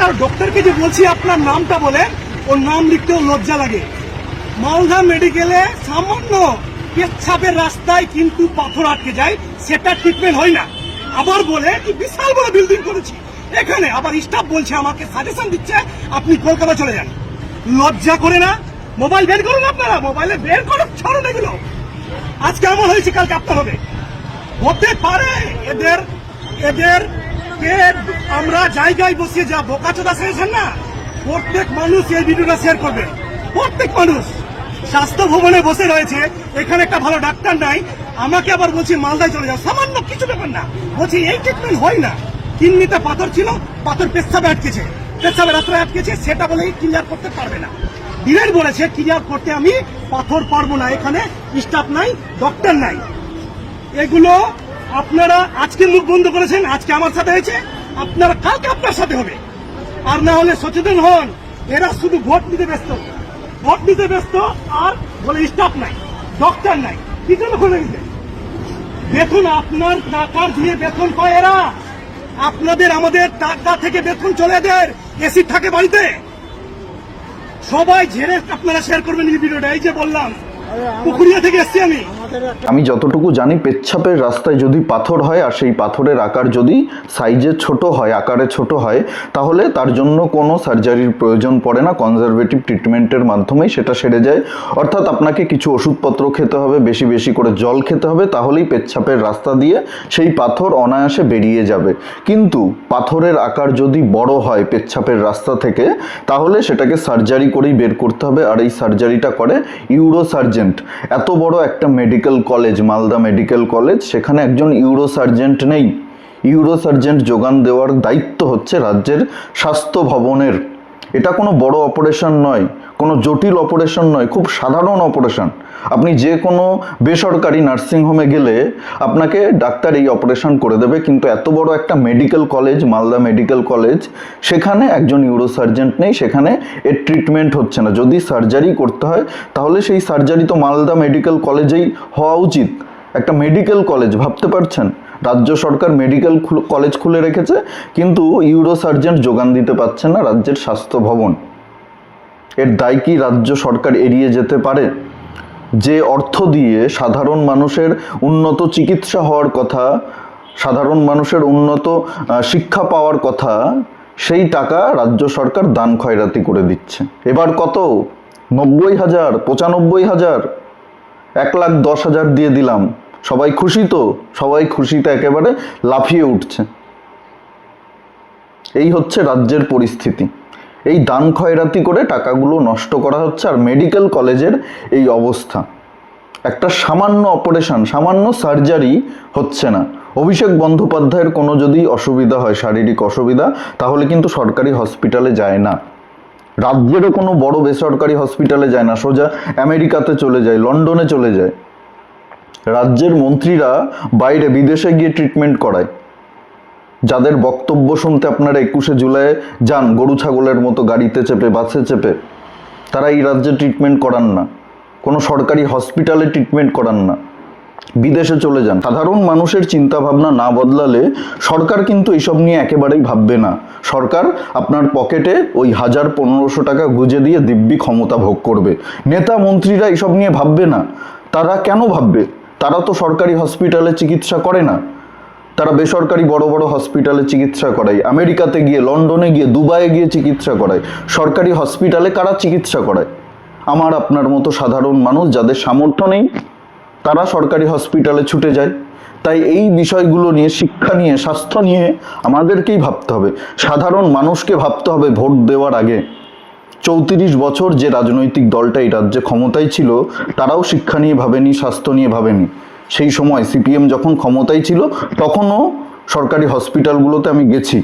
একটা ডক্টরকে যে বলছি আপনার নামটা বলে ওর নাম লিখতেও লজ্জা লাগে। মালদা মেডিকেলে সামান্য পেচ্ছাপের রাস্তায় কিন্তু পাথর আটকে যায়, সেটা ট্রিটমেন্ট হয় না। আবার বলে কি বিশাল বড় বিল্ডিং করেছি। এখানে আবার স্টাফ বলছে, আমাকে সাজেশন দিচ্ছে, আপনি কলকাতা চলে যান। লজ্জা করে না। মোবাইল বের করুন আপনারা, মোবাইলে বের করুন, ছাড়ুন এগুলো। আজকে আমার হয়েছে, কালকে আপনার হবে। হতে পারে, এদের এদের কে আমরা জায়গায় বসিয়ে যা বোকা বোকাচোদা সেরেছেন না, প্রত্যেক মানুষ এই ভিডিওটা শেয়ার করবে। প্রত্যেক মানুষ। স্বাস্থ্য ভবনে বসে রয়েছে, এখানে একটা ভালো ডাক্তার নাই, আমাকে আবার বলছি মালদায় চলে যাও। সামান্য কিছু ব্যাপার না, বলছি এই ট্রিটমেন্ট হয় না। কিডনিতে পাথর ছিল, পাথর পেচ্ছাপে আটকেছে। পেচ্ছাপে রাত্রে আটকেছে, সেটা বলেই ক্লিয়ার করতে পারবে না। ডিরেক্ট বলেছে ক্লিয়ার করতে আমি পাথর পারব না, এখানে স্টাফ নাই ডক্টর নাই। এগুলো আপনারা আজকে মুখ বন্ধ করেছেন আজকে আমার সাথে হয়েছে। আপনারা কালকে আপনার সাথে হবে। আর না হলে সচেতন হন এরা শুধু ভোট নিতে ব্যস্ত। ভোট নিতে ব্যস্ত আর বলে স্টাফ নাই ডক্টর নাই। কি জন্য খুলে দিতে বেতন আপনার টাকার দিয়ে বেতন পায় এরা। আপনাদের আমাদের টাকা থেকে বেতন চলে দেয় এসি থাকে বাড়িতে। সবাই ঝেড়ে আপনারা শেয়ার করবেন এই ভিডিওটা এই যে বললাম পুকুরিয়া থেকে এসছি আমি। আমি যতটুকু জানি, পেচ্ছাপের রাস্তায় যদি পাথর হয় আর সেই পাথরের আকার যদি সাইজে ছোট হয়, আকারে ছোট হয়, তাহলে তার জন্য কোনো সার্জারির প্রয়োজন পড়ে না। কনজারভেটিভ ট্রিটমেন্টের মাধ্যমেই সেটা সেরে যায়। অর্থাৎ আপনাকে কিছু ওষুধপত্র খেতে হবে, বেশি বেশি করে জল খেতে হবে, তাহলেই পেচ্ছাপের রাস্তা দিয়ে সেই পাথর অনায়াসে বেরিয়ে যাবে। কিন্তু পাথরের আকার যদি বড় হয় পেচ্ছাপের রাস্তা থেকে, তাহলে সেটাকে সার্জারি করেই বের করতে হবে। আর এই সার্জারিটা করে ইউরো সার্জেন্ট এত বড় একটা medical college Malda medical college সেখানে একজন ইউরো সার্জেন্ট নেই। ইউরো সার্জেন্ট যোগান দেওয়ার দায়িত্ব হচ্ছে রাজ্যের স্বাস্থ্য ভবনের। এটা কোনো বড় অপারেশন নয়। কোনো জটিল অপারেশন নয়, খুব সাধারণ অপারেশন আপনি যে কোনো বেসরকারি নার্সিংহোমে গেলে আপনাকে ডাক্তার এই অপারেশন করে দেবে, কিন্তু এত বড় একটা medical college Malda medical college সেখানে একজন ইউরো সার্জেন্ট নেই, সেখানে এর ট্রিটমেন্ট হচ্ছে না। যদি সার্জারি করতে হয়, তাহলে সেই সার্জারি তো মালদা মেডিকেল কলেজেই হওয়া উচিত। একটা মেডিকেল কলেজ ভাবতে পারছেন? রাজ্য সরকার মেডিকেল কলেজ খুলে রেখেছে, কিন্তু ইউরো সার্জেন্ট যোগান দিতে পারছে না, রাজ্যের স্বাস্থ্য ভবন। এর দায় কি রাজ্য সরকার এড়িয়ে যেতে পারে? যে অর্থ দিয়ে সাধারণ মানুষের উন্নত চিকিৎসা হওয়ার কথা, সাধারণ মানুষের উন্নত শিক্ষা পাওয়ার কথা, সেই টাকা রাজ্য সরকার দান খয়রাতি করে দিচ্ছে। এবার কত? নব্বই হাজার, পঁচানব্বই হাজার, এক লাখ দশ হাজার দিয়ে দিলাম। সবাই খুশি তো? সবাই খুশিতে একেবারে লাফিয়ে উঠছে। এই হচ্ছে রাজ্যের পরিস্থিতি। এই দান খয়রাতি করে টাকাগুলো নষ্ট করা হচ্ছে আর মেডিকেল কলেজের এই অবস্থা। একটা সামান্য অপারেশন সামান্য সার্জারি হচ্ছে না। অভিষেক বন্দ্যোপাধ্যায়ের কোনো যদি অসুবিধা হয়, শারীরিক অসুবিধা, তাহলে কিন্তু সরকারি হসপিটালে যায় না। রাজ্যেরও কোনো বড় বেসরকারি হসপিটালে যায় না, সোজা আমেরিকাতে চলে যায়, লন্ডনে চলে যায়। রাজ্যের মন্ত্রীরা বাইরে বিদেশে গিয়ে ট্রিটমেন্ট করায়। যাদের বক্তব্য শুনতে আপনারা একুশে জুলাই যান, গরু ছাগলের মতো গাড়িতে চেপে, বাসে চেপে, তারা এই রাজ্যে ট্রিটমেন্ট করান না। কোনো সরকারি হসপিটালে ট্রিটমেন্ট করান না। বিদেশে চলে যান। সাধারণ মানুষের চিন্তা ভাবনা না বদলালে সরকার কিন্তু এইসব নিয়ে একেবারেই ভাববে না। সরকার আপনার পকেটে ওই হাজার পনেরোশো টাকা গুজে দিয়ে দিব্যি ক্ষমতা ভোগ করবে। নেতা, মন্ত্রীরা এইসব নিয়ে ভাববে না। তারা কেন ভাববে? তারা তো সরকারি হসপিটালে চিকিৎসা করে না। তারা বেসরকারি বড় বড় হসপিটালে চিকিৎসা করায়। আমেরিকাতে গিয়ে, লন্ডনে গিয়ে, দুবাইয়ে গিয়ে চিকিৎসা করায়। সরকারি হসপিটালে কারা চিকিৎসা করায়? আমার আপনার মতো সাধারণ মানুষ যাদের সামর্থ্য নেই, তারা সরকারি হসপিটালে ছুটে যায়। তাই এই বিষয়গুলো নিয়ে, শিক্ষা নিয়ে, স্বাস্থ্য নিয়ে আমাদেরকেই ভাবতে হবে। সাধারণ মানুষকে ভাবতে হবে ভোট দেওয়ার আগে। চৌত্রিশ বছর যে রাজনৈতিক দলটা এই রাজ্যে ক্ষমতায় ছিল, তারাও শিক্ষা নিয়ে ভাবেনি, স্বাস্থ্য নিয়ে ভাবেনি। সেই সময় সিপিএম যখন ক্ষমতায় ছিল, তখনও সরকারি হসপিটালগুলোতে আমি গেছি।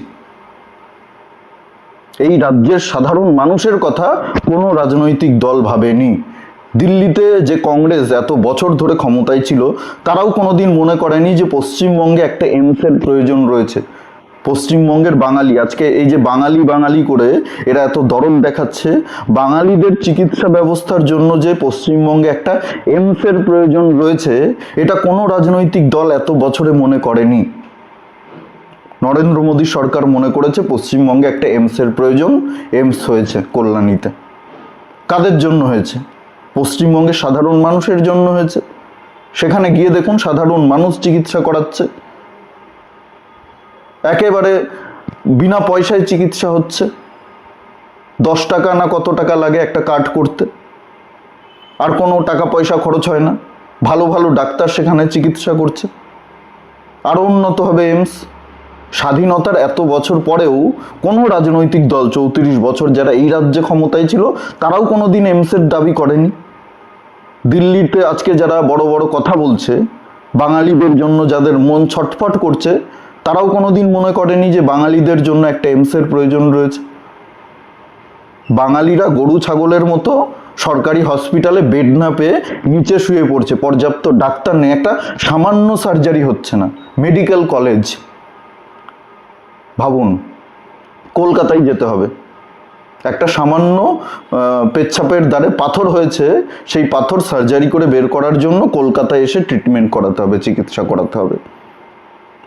এই রাজ্যের সাধারণ মানুষের কথা কোনো রাজনৈতিক দল ভাবেনি। দিল্লিতে যে কংগ্রেস এত বছর ধরে ক্ষমতায় ছিল, তারাও কোনোদিন মনে করেনি যে পশ্চিমবঙ্গে একটা এমসের প্রয়োজন রয়েছে। পশ্চিমবঙ্গের বাঙালি, আজকে এই যে বাঙালি বাঙালি করে এরা এত দরদ দেখাচ্ছে, বাঙালিদের চিকিৎসা ব্যবস্থার জন্য যে পশ্চিমবঙ্গে একটা এমসের প্রয়োজন রয়েছে, এটা কোনো রাজনৈতিক দল এত বছরে মনে করেনি। নরেন্দ্র মোদী সরকার মনে করেছে পশ্চিমবঙ্গে একটা এমসের প্রয়োজন এমস হয়েছে কল্যাণীতে। কাদের জন্য হয়েছে? পশ্চিমবঙ্গের সাধারণ মানুষের জন্য হয়েছে। সেখানে গিয়ে দেখুন সাধারণ মানুষ চিকিৎসা করাচ্ছে। একেবারে বিনা পয়সায় চিকিৎসা হচ্ছে। দশ টাকা না কত টাকা লাগে একটা কার্ড করতে। আর কোনো টাকা পয়সা খরচ হয় না। ভালো ভালো ডাক্তার সেখানে চিকিৎসা করছে। আরও উন্নত হবে এমস স্বাধীনতার এত বছর পরেও কোনো রাজনৈতিক দল, চৌত্রিশ বছর যারা এই রাজ্যে ক্ষমতায় ছিল, তারাও কোনো দিন এমসের দাবি করেনি। দিল্লিতে আজকে যারা বড় বড় কথা বলছে, বাঙালিদের জন্য যাদের মন ছটফট করছে তারাও কোনো দিন মনে করেনি যে বাঙালিদের জন্য একটা এমসের প্রয়োজন রয়েছে। বাঙালিরা গরু, ছাগলের মতো সরকারি হসপিটালে বেড না পেয়ে নিচে শুয়ে পড়ছে। পর্যাপ্ত ডাক্তার নেই। একটা সামান্য সার্জারি হচ্ছে না। মেডিকেল কলেজ ভাবুন, কলকাতায় যেতে হবে। একটা সামান্য পেচ্ছাপের দ্বারে পাথর হয়েছে। সেই পাথর সার্জারি করে বের করার জন্য কলকাতায় এসে ট্রিটমেন্ট করাতে হবে, চিকিৎসা করাতে হবে।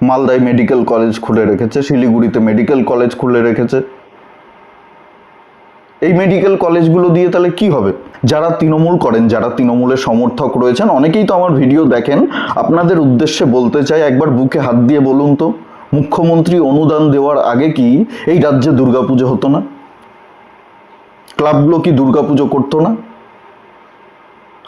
মালদায় মেডিকেল কলেজ খুলে রেখেছে, শিলিগুড়িতে মেডিকেল কলেজ খুলে রেখেছে। এই মেডিকেল কলেজগুলো দিয়ে তাহলে কি হবে? যারা তৃণমূল করেন, যারা তৃণমূলের সমর্থক রয়েছেন, অনেকেই তো আমার ভিডিও দেখেন, আপনাদের উদ্দেশ্যে বলতে চাই, একবার বুকে হাত দিয়ে বলুন তো, মুখ্যমন্ত্রী অনুদান দেওয়ার আগে কি এই রাজ্যে দুর্গাপুজো হতো না? ক্লাবগুলো কি দুর্গাপুজো করতো না?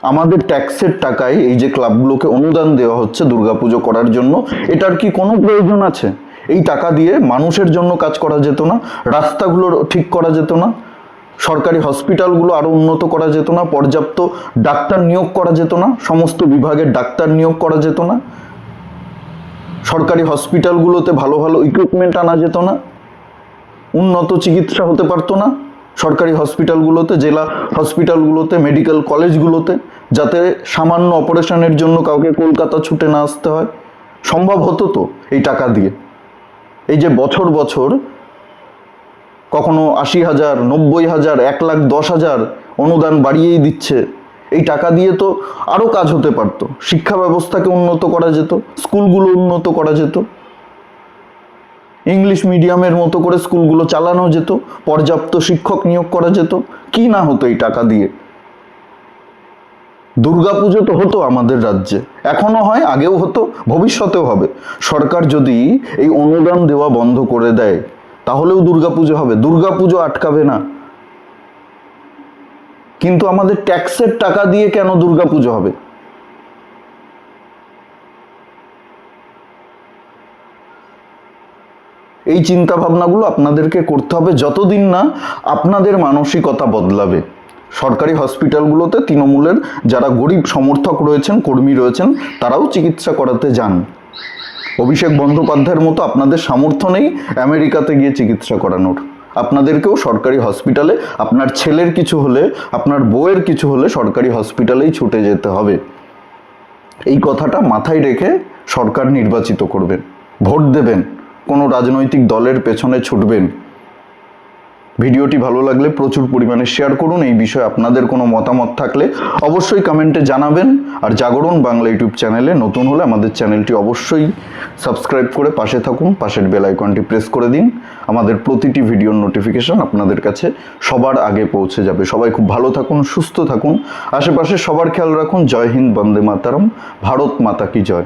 আমাদের ট্যাক্সের টাকায় এই যে ক্লাবগুলোকে অনুদান দেওয়া হচ্ছে দুর্গাপুজো করার জন্য, এটার কি কোনো প্রয়োজন আছে? এই টাকা দিয়ে মানুষের জন্য কাজ করা যেত না, রাস্তাগুলো ঠিক করা যেত না, সরকারি হসপিটালগুলো আরও উন্নত করা যেত না, পর্যাপ্ত ডাক্তার নিয়োগ করা যেত না, সমস্ত বিভাগের ডাক্তার নিয়োগ করা যেত না, সরকারি হসপিটালগুলোতে ভালো ভালো ইকুইপমেন্ট আনা যেত না, উন্নত চিকিৎসা হতে পারতো না সরকারি হসপিটালগুলোতে, জেলা হসপিটালগুলোতে, মেডিকেল কলেজগুলোতে, যাতে সামান্য অপারেশনের জন্য কাউকে কলকাতা ছুটে না আসতে হয়। সম্ভব হতো তো এই টাকা দিয়ে। এই যে বছর বছর কখনো আশি হাজার, নব্বই হাজার, এক লাখ দশ হাজার অনুদান বাড়িয়েই দিচ্ছে, এই টাকা দিয়ে তো আরও কাজ হতে পারতো। শিক্ষা ব্যবস্থাকে উন্নত করা যেত, স্কুলগুলো উন্নত করা যেত। ইংলিশ মিডিয়ামের মতো করে স্কুলগুলো চালানো যেত, পর্যাপ্ত শিক্ষক নিয়োগ করা যেত, কি না হতো এই টাকা দিয়ে? দুর্গাপুজো তো হতো আমাদের রাজ্যে, এখনও হয়, আগেও হতো, ভবিষ্যতেও হবে। সরকার যদি এই অনুদান দেওয়া বন্ধ করে দেয়, তাহলেও দুর্গাপুজো হবে, দুর্গাপুজো আটকাবে না। কিন্তু আমাদের ট্যাক্সের টাকা দিয়ে কেন দুর্গাপুজো হবে? এই চিন্তা ভাবনাগুলো আপনাদেরকে করতে হবে যতদিন না আপনাদের মানসিকতা বদলাবে। সরকারি হসপিটালগুলোতে তৃণমূলের যারা গরিব সমর্থক রয়েছেন, কর্মী রয়েছেন, তারাও চিকিৎসা করাতে যান। অভিষেক বন্দ্যোপাধ্যায়ের মতো আপনাদের সামর্থ্য নেই আমেরিকাতে গিয়ে চিকিৎসা করানোর। আপনাদেরকেও সরকারি হসপিটালে, আপনার ছেলের কিছু হলে, আপনার বউয়ের কিছু হলে সরকারি হসপিটালেই ছুটে যেতে হবে। এই কথাটা মাথায় রেখে সরকার নির্বাচিত করবেন, ভোট দেবেন। কোনো রাজনৈতিক দলের পেছনে ছুটবেন। ভিডিওটি ভালো লাগলে প্রচুর পরিমাণে শেয়ার করুন। এই বিষয়ে আপনাদের কোনো মতামত থাকলে অবশ্যই কমেন্টে জানাবেন। আর জাগরণ বাংলা ইউটিউব চ্যানেলে নতুন হলে আমাদের চ্যানেলটি অবশ্যই সাবস্ক্রাইব করে পাশে থাকুন। পাশের বেল আইকনটি প্রেস করে দিন। আমাদের প্রতিটি ভিডিওর নোটিফিকেশন আপনাদের কাছে সবার আগে পৌঁছে যাবে। সবাই খুব ভালো থাকুন, সুস্থ থাকুন। আশেপাশে সবার খেয়াল রাখুন। জয় হিন্দ, বন্দে মাতারম। ভারত মাতা কি জয়।